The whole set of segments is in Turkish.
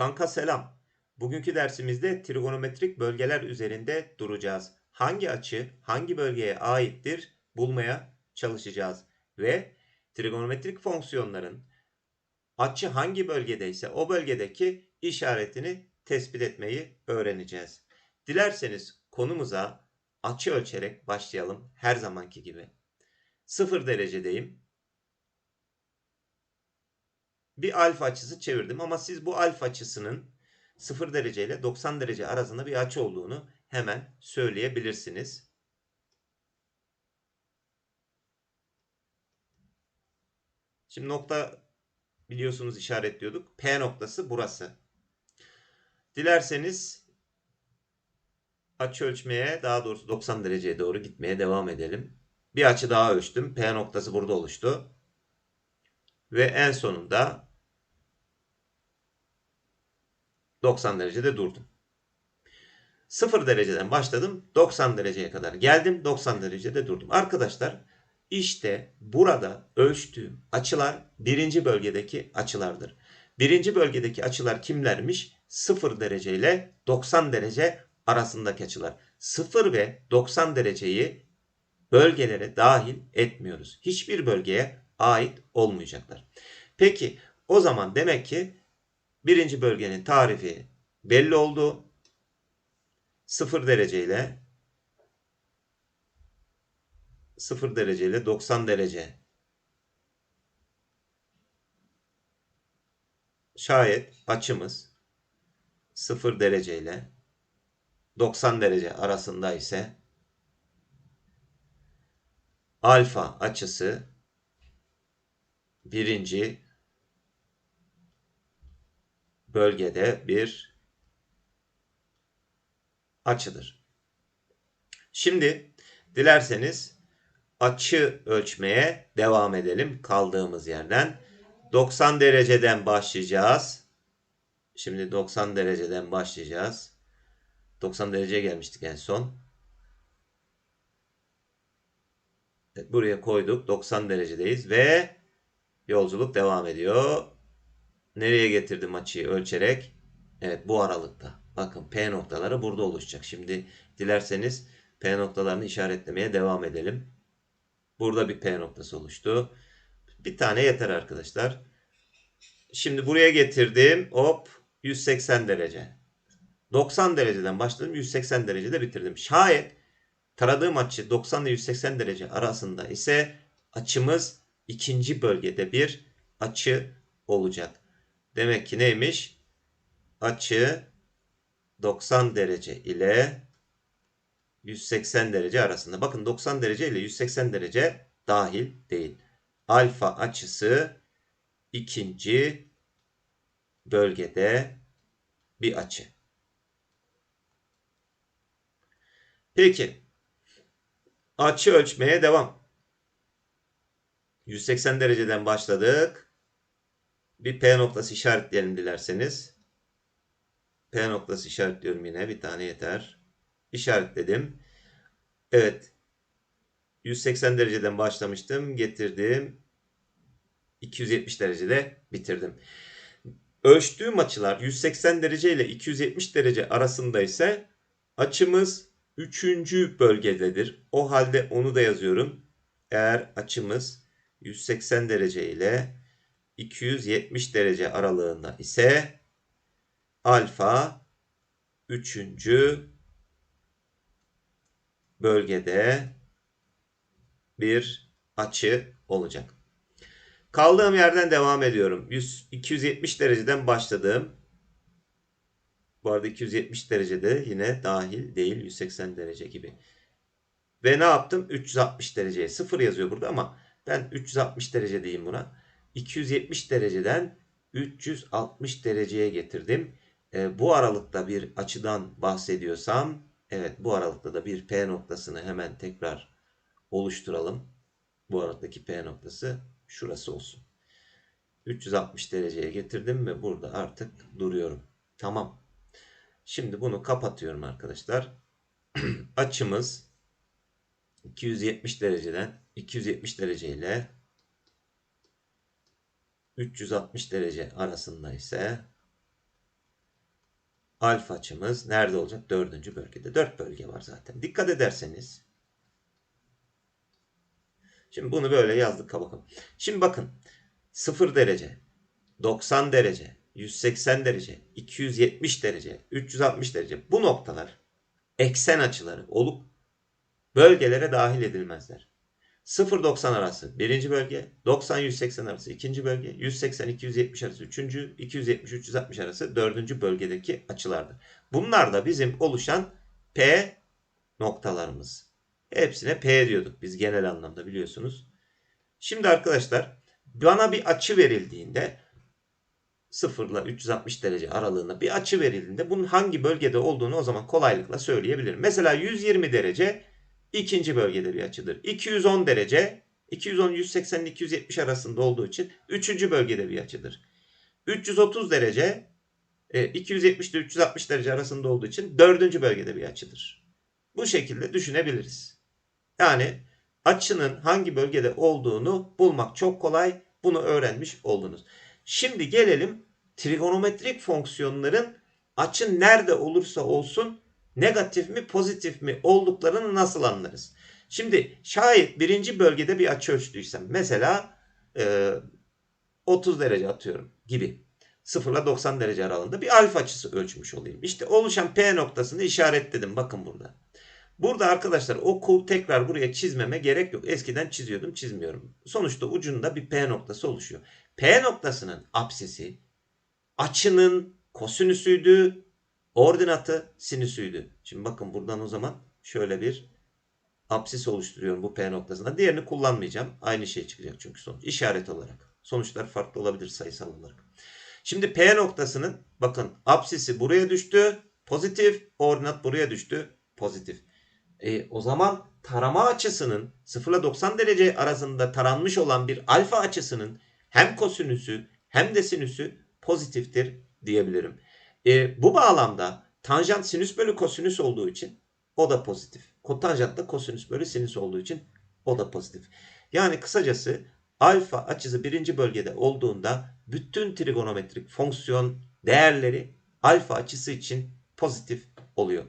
Kanka selam. Bugünkü dersimizde trigonometrik bölgeler üzerinde duracağız. Hangi açı hangi bölgeye aittir bulmaya çalışacağız. Ve trigonometrik fonksiyonların açı hangi bölgedeyse o bölgedeki işaretini tespit etmeyi öğreneceğiz. Dilerseniz konumuza açı ölçerek başlayalım her zamanki gibi. 0 derecedeyim. Bir alfa açısı çevirdim ama siz bu alfa açısının 0 derece ile 90 derece arasında bir açı olduğunu hemen söyleyebilirsiniz. Şimdi nokta biliyorsunuz işaretliyorduk. P noktası burası. Dilerseniz açı ölçmeye daha doğrusu 90 dereceye doğru gitmeye devam edelim. Bir açı daha ölçtüm. P noktası burada oluştu. Ve en sonunda 90 derecede durdum. 0 dereceden başladım. 90 dereceye kadar geldim. 90 derecede durdum. Arkadaşlar işte burada ölçtüğüm açılar birinci bölgedeki açılardır. Birinci bölgedeki açılar kimlermiş? 0 derece ile 90 derece arasındaki açılar. 0 ve 90 dereceyi bölgelere dahil etmiyoruz. Hiçbir bölgeye ait olmayacaklar. Peki o zaman demek ki birinci bölgenin tarifi belli oldu. 0 derece ile 0 derece ile 90 derece. Şayet açımız 0 derece ile 90 derece arasında ise alfa açısı birinci bölgede bir açıdır. Şimdi dilerseniz açı ölçmeye devam edelim kaldığımız yerden. 90 dereceden başlayacağız. Şimdi 90 dereceden başlayacağız. 90 dereceye gelmiştik en son. Buraya koyduk. 90 derecedeyiz ve yolculuk devam ediyor. Nereye getirdim açıyı ölçerek? Evet bu aralıkta. Bakın P noktaları burada oluşacak. Şimdi dilerseniz P noktalarını işaretlemeye devam edelim. Burada bir P noktası oluştu. Bir tane yeter arkadaşlar. Şimdi buraya getirdim. Hop 180 derece. 90 dereceden başladım. 180 derecede bitirdim. Şayet taradığım açı 90 ile 180 derece arasında ise açımız ikinci bölgede bir açı olacak. Demek ki neymiş? Açı 90 derece ile 180 derece arasında. Bakın 90 derece ile 180 derece dahil değil. Alfa açısı ikinci bölgede bir açı. Peki. Açı ölçmeye devam. 180 dereceden başladık. Bir P noktası işaretleyelim dilerseniz. P noktası işaretliyorum yine. Bir tane yeter. İşaretledim. Evet. 180 dereceden başlamıştım. Getirdim. 270 derecede bitirdim. Ölçtüğüm açılar 180 derece ile 270 derece arasında ise açımız 3. bölgededir. O halde onu da yazıyorum. Eğer açımız 180 derece ile 270 derece aralığında ise alfa 3. bölgede bir açı olacak. Kaldığım yerden devam ediyorum. 100, 270 dereceden başladım. Bu arada 270 derecede yine dahil değil 180 derece gibi. Ve ne yaptım? 360 dereceye. 0 yazıyor burada ama ben 360 derece diyeyim buna. 270 dereceden 360 dereceye getirdim. E, bu aralıkta bir açıdan bahsediyorsam evet bu aralıkta da bir P noktasını hemen tekrar oluşturalım. Bu aralıktaki P noktası şurası olsun. 360 dereceye getirdim ve burada artık duruyorum. Tamam. Şimdi bunu kapatıyorum arkadaşlar. Açımız 270 dereceden 270 derece ile 360 derece arasında ise alfa açımız nerede olacak? Dördüncü bölgede. Dört bölge var zaten. Dikkat ederseniz. Şimdi bunu böyle yazdık bakalım. Şimdi bakın 0 derece, 90 derece, 180 derece, 270 derece, 360 derece bu noktalar eksen açıları olup bölgelere dahil edilmezler. 0-90 arası birinci bölge, 90-180 arası ikinci bölge, 180-270 arası üçüncü, 270-360 arası dördüncü bölgedeki açılardır. Bunlar da bizim oluşan P noktalarımız. Hepsine P diyorduk biz genel anlamda biliyorsunuz. Şimdi arkadaşlar bana bir açı verildiğinde 0 ile 360 derece aralığında bir açı verildiğinde bunun hangi bölgede olduğunu o zaman kolaylıkla söyleyebilirim. Mesela 120 derece ikinci bölgede bir açıdır. 210 derece 210 180 270 arasında olduğu için üçüncü bölgede bir açıdır. 330 derece 270 ile 360 derece arasında olduğu için dördüncü bölgede bir açıdır. Bu şekilde düşünebiliriz. Yani açının hangi bölgede olduğunu bulmak çok kolay. Bunu öğrenmiş oldunuz. Şimdi gelelim trigonometrik fonksiyonların açı nerede olursa olsun negatif mi pozitif mi olduklarını nasıl anlarız? Şimdi şayet birinci bölgede bir açı ölçtüysem mesela e, 30 derece atıyorum gibi 0 ile 90 derece aralığında bir alfa açısı ölçmüş olayım. İşte oluşan P noktasını işaretledim bakın burada. Burada arkadaşlar oku tekrar buraya çizmeme gerek yok. Eskiden çiziyordum çizmiyorum. Sonuçta ucunda bir P noktası oluşuyor. P noktasının apsisi açının kosinüsüydü. Ordinatı sinüsüydü. Şimdi bakın buradan o zaman şöyle bir apsis oluşturuyorum bu P noktasında. Diğerini kullanmayacağım. Aynı şey çıkacak çünkü sonuç. işaret olarak. Sonuçlar farklı olabilir sayısal olarak. Şimdi P noktasının bakın apsisi buraya düştü. Pozitif. Ordinat buraya düştü. Pozitif. E, o zaman tarama açısının 0 ile 90 derece arasında taranmış olan bir alfa açısının hem kosinüsü hem de sinüsü pozitiftir diyebilirim. E, bu bağlamda tanjant sinüs bölü kosinüs olduğu için o da pozitif. Kotanjant da kosinüs bölü sinüs olduğu için o da pozitif. Yani kısacası alfa açısı birinci bölgede olduğunda bütün trigonometrik fonksiyon değerleri alfa açısı için pozitif oluyor.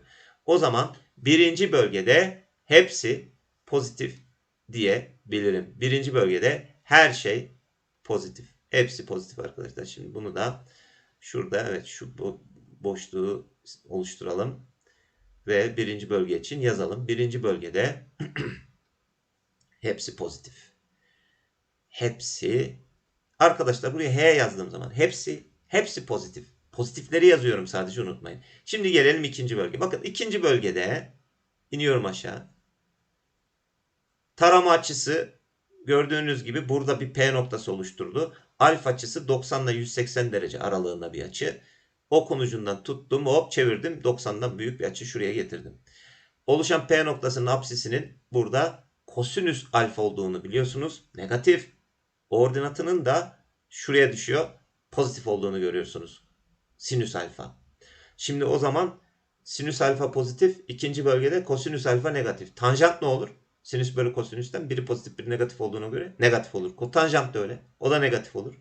O zaman birinci bölgede hepsi pozitif diyebilirim. Birinci bölgede her şey pozitif. Hepsi pozitif arkadaşlar. Şimdi bunu da şurada evet şu boşluğu oluşturalım. Ve birinci bölge için yazalım. Birinci bölgede hepsi pozitif. Hepsi arkadaşlar buraya H yazdığım zaman hepsi hepsi pozitif. Pozitifleri yazıyorum sadece unutmayın. Şimdi gelelim ikinci bölge. Bakın ikinci bölgede iniyorum aşağı. Tarama açısı gördüğünüz gibi burada bir P noktası oluşturdu. Alfa açısı 90 ile 180 derece aralığında bir açı. Ok ucundan tuttum hop çevirdim. 90'dan büyük bir açı şuraya getirdim. Oluşan P noktasının apsisinin burada kosinüs alfa olduğunu biliyorsunuz. Negatif. Ordinatının da şuraya düşüyor. Pozitif olduğunu görüyorsunuz. Sinüs alfa. Şimdi o zaman sinüs alfa pozitif. ikinci bölgede kosinüs alfa negatif. Tanjant ne olur? Sinüs bölü kosinüsten biri pozitif biri negatif olduğuna göre negatif olur. Kotanjant da öyle. O da negatif olur.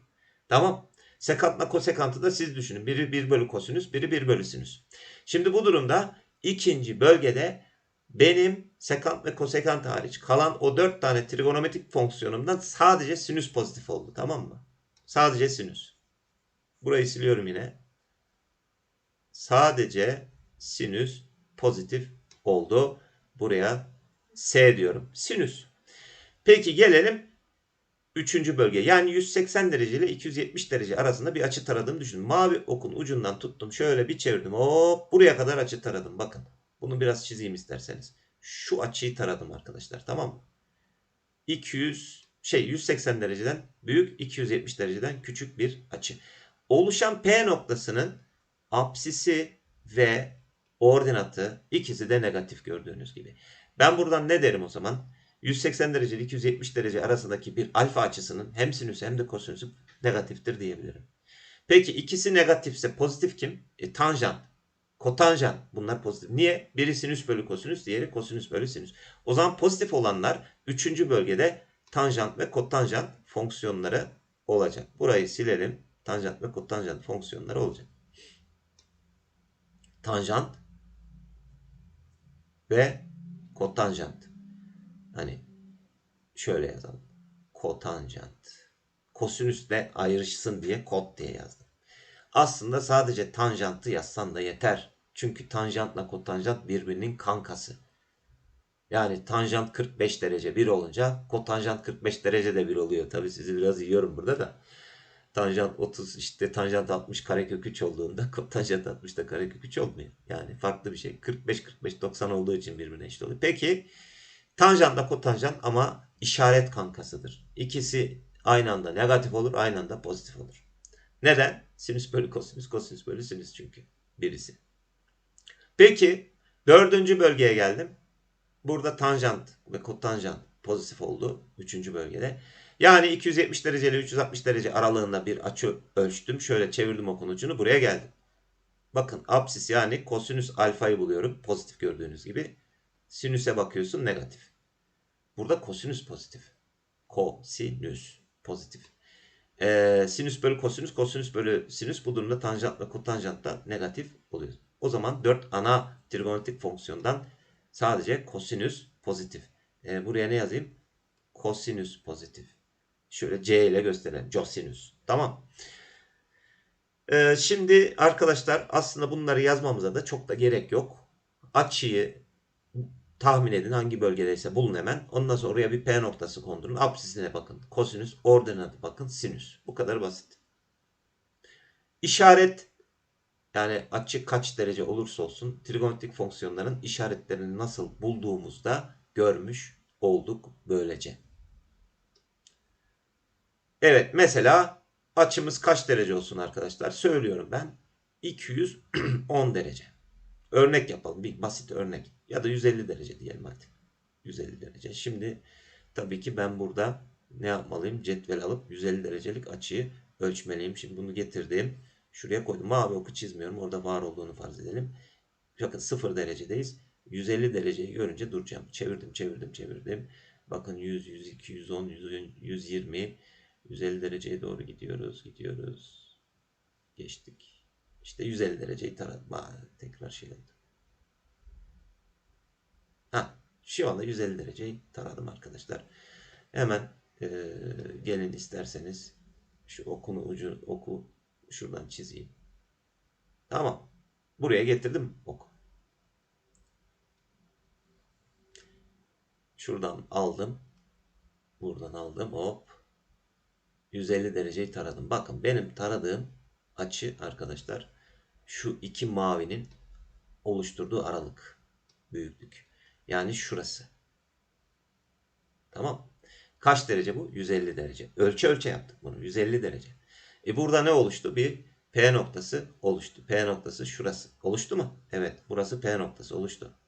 Tamam. Sekantla kosekantı da siz düşünün. Biri 1 bölü kosinüs, biri 1 bölü sinüs. Şimdi bu durumda ikinci bölgede benim sekant ve kosekant hariç kalan o 4 tane trigonometrik fonksiyonumdan sadece sinüs pozitif oldu. Tamam mı? Sadece sinüs. Burayı siliyorum yine. Sadece sinüs pozitif oldu. Buraya S diyorum. Sinüs. Peki gelelim 3. bölge. Yani 180 derece ile 270 derece arasında bir açı taradığımı düşünün. Mavi okun ucundan tuttum. Şöyle bir çevirdim. Hop buraya kadar açı taradım. Bakın. Bunu biraz çizeyim isterseniz. Şu açıyı taradım arkadaşlar. Tamam mı? 200 şey 180 dereceden büyük 270 dereceden küçük bir açı. Oluşan P noktasının apsisi ve ordinatı ikisi de negatif gördüğünüz gibi. Ben buradan ne derim o zaman? 180 derece ile 270 derece arasındaki bir alfa açısının hem sinüsü hem de kosinüsü negatiftir diyebilirim. Peki ikisi negatifse pozitif kim? E, tanjant. Kotanjant. Bunlar pozitif. Niye? Biri sinüs bölü kosinüs, diğeri kosinüs bölü sinüs. O zaman pozitif olanlar 3. bölgede tanjant ve kotanjant fonksiyonları olacak. Burayı silelim. Tanjant ve kotanjant fonksiyonları olacak. tanjant ve kotanjant. Hani şöyle yazalım. Kotanjant. Kosinüsle ayrışsın diye kot diye yazdım. Aslında sadece tanjantı yazsan da yeter. Çünkü tanjantla kotanjant birbirinin kankası. Yani tanjant 45 derece 1 olunca kotanjant 45 derece de 1 oluyor. Tabii sizi biraz yiyorum burada da. Tanjant 30 işte tanjant 60 karekök 3 olduğunda kotanjant 60 da karekök 3 olmuyor. Yani farklı bir şey. 45 45 90 olduğu için birbirine eşit oluyor. Peki tanjantla kotanjant ama işaret kankasıdır. İkisi aynı anda negatif olur, aynı anda pozitif olur. Neden? Sinüs bölü kosinüs, kosinüs bölü sinüs çünkü birisi. Peki dördüncü bölgeye geldim. Burada tanjant ve kotanjant pozitif oldu. Üçüncü bölgede. Yani 270 derece ile 360 derece aralığında bir açı ölçtüm. Şöyle çevirdim okun ucunu buraya geldim. Bakın apsis yani kosinüs alfayı buluyorum. Pozitif gördüğünüz gibi. Sinüse bakıyorsun negatif. Burada kosinüs pozitif. Kosinüs pozitif. Ee, sinüs bölü kosinüs, kosinüs bölü sinüs bu durumda tanjant ve kotanjant da negatif oluyor. O zaman 4 ana trigonometrik fonksiyondan sadece kosinüs pozitif. Ee, buraya ne yazayım? Kosinüs pozitif. Şöyle C ile gösterelim. Cosinüs. Tamam. Ee, şimdi arkadaşlar aslında bunları yazmamıza da çok da gerek yok. Açıyı tahmin edin hangi bölgedeyse bulun hemen. Ondan sonra oraya bir P noktası kondurun. Apsisine bakın. Kosinüs, ordinatı bakın. Sinüs. Bu kadar basit. İşaret yani açı kaç derece olursa olsun trigonometrik fonksiyonların işaretlerini nasıl bulduğumuzda görmüş olduk böylece. Evet mesela açımız kaç derece olsun arkadaşlar? Söylüyorum ben. 210 derece. Örnek yapalım. Bir basit örnek. Ya da 150 derece diyelim hadi. 150 derece. Şimdi tabii ki ben burada ne yapmalıyım? Cetvel alıp 150 derecelik açıyı ölçmeliyim. Şimdi bunu getirdim. Şuraya koydum. Mavi oku çizmiyorum. Orada var olduğunu farz edelim. Bakın 0 derecedeyiz. 150 dereceyi görünce duracağım. Çevirdim, çevirdim, çevirdim. Bakın 100, 102, 110, 120, 150 dereceye doğru gidiyoruz, gidiyoruz. Geçtik. İşte 150 dereceyi taradım. Aa, tekrar şey oldu. Ha, şu anda 150 dereceyi taradım arkadaşlar. Hemen e, gelin isterseniz şu okunu ucu oku şuradan çizeyim. Tamam. Buraya getirdim oku. Şuradan aldım. Buradan aldım. Hop. 150 dereceyi taradım. Bakın benim taradığım açı arkadaşlar şu iki mavinin oluşturduğu aralık büyüklük. Yani şurası. Tamam. Kaç derece bu? 150 derece. Ölçe ölçe yaptık bunu. 150 derece. E burada ne oluştu? Bir P noktası oluştu. P noktası şurası. Oluştu mu? Evet. Burası P noktası oluştu.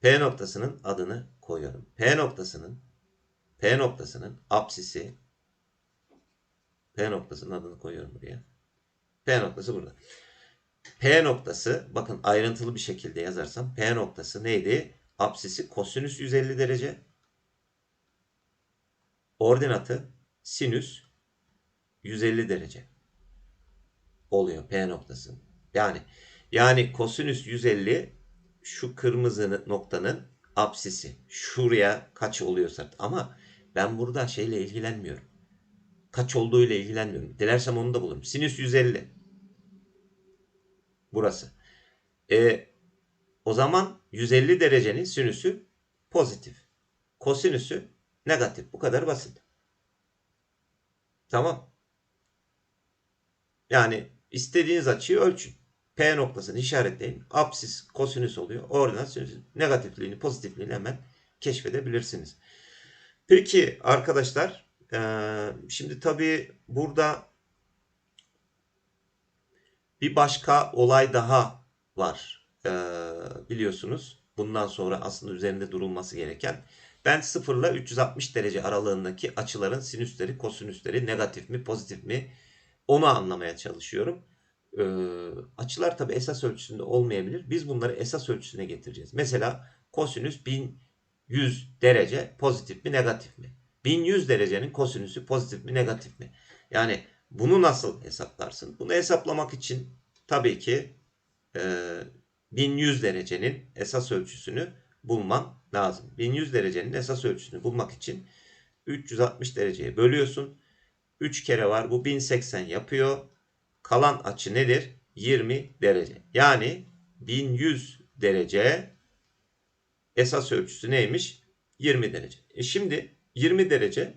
P noktasının adını koyuyorum. P noktasının P noktasının apsisi P noktasının adını koyuyorum buraya. P noktası burada. P noktası bakın ayrıntılı bir şekilde yazarsam P noktası neydi? Apsisi kosinüs 150 derece. Ordinatı sinüs 150 derece oluyor P noktası. Yani yani kosinüs 150 şu kırmızı noktanın apsisi. Şuraya kaç oluyorsa ama ben burada şeyle ilgilenmiyorum. Kaç olduğu ile ilgilenmiyorum. Dilersem onu da bulurum. Sinüs 150. Burası. E, o zaman 150 derecenin sinüsü pozitif. Kosinüsü negatif. Bu kadar basit. Tamam. Yani istediğiniz açıyı ölçün. P noktasını işaretleyin. Apsis kosinüs oluyor. Ordinat sinüs. Negatifliğini, pozitifliğini hemen keşfedebilirsiniz. Peki arkadaşlar şimdi tabii burada bir başka olay daha var. Biliyorsunuz bundan sonra aslında üzerinde durulması gereken. Ben 0 ile 360 derece aralığındaki açıların sinüsleri, kosinüsleri negatif mi, pozitif mi onu anlamaya çalışıyorum. Ee, açılar tabi esas ölçüsünde olmayabilir. Biz bunları esas ölçüsüne getireceğiz. Mesela kosinüs 1100 derece pozitif mi, negatif mi? 1100 derecenin kosinüsü pozitif mi, negatif mi? Yani bunu nasıl hesaplarsın? Bunu hesaplamak için tabii ki e, 1100 derecenin esas ölçüsünü bulman lazım. 1100 derecenin esas ölçüsünü bulmak için 360 dereceye bölüyorsun. 3 kere var bu 1080 yapıyor. Kalan açı nedir? 20 derece. Yani 1100 derece esas ölçüsü neymiş? 20 derece. E şimdi 20 derece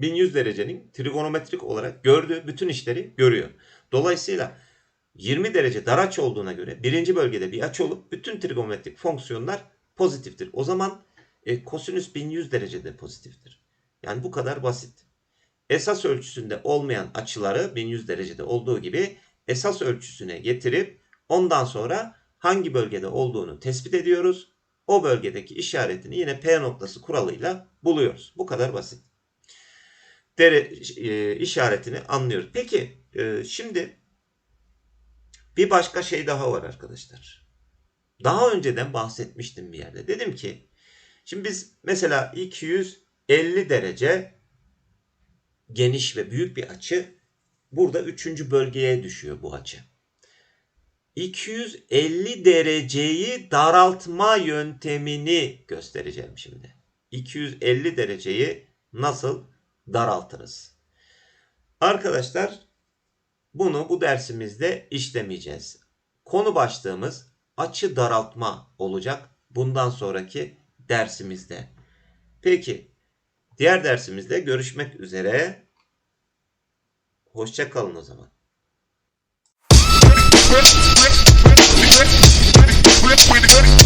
1100 derecenin trigonometrik olarak gördüğü bütün işleri görüyor. Dolayısıyla 20 derece dar açı olduğuna göre birinci bölgede bir açı olup bütün trigonometrik fonksiyonlar pozitiftir. O zaman e, kosinüs 1100 derecede pozitiftir. Yani bu kadar basit. Esas ölçüsünde olmayan açıları 1100 derecede olduğu gibi esas ölçüsüne getirip ondan sonra hangi bölgede olduğunu tespit ediyoruz. O bölgedeki işaretini yine P noktası kuralıyla buluyoruz. Bu kadar basit. Dere e, işaretini anlıyoruz. Peki e, şimdi bir başka şey daha var arkadaşlar. Daha önceden bahsetmiştim bir yerde. Dedim ki şimdi biz mesela 250 derece geniş ve büyük bir açı burada üçüncü bölgeye düşüyor bu açı. 250 dereceyi daraltma yöntemini göstereceğim şimdi. 250 dereceyi nasıl daraltırız? Arkadaşlar bunu bu dersimizde işlemeyeceğiz. Konu başlığımız açı daraltma olacak bundan sonraki dersimizde. Peki diğer dersimizde görüşmek üzere. Hoşça kalın o zaman. with it, with it, with it, with it.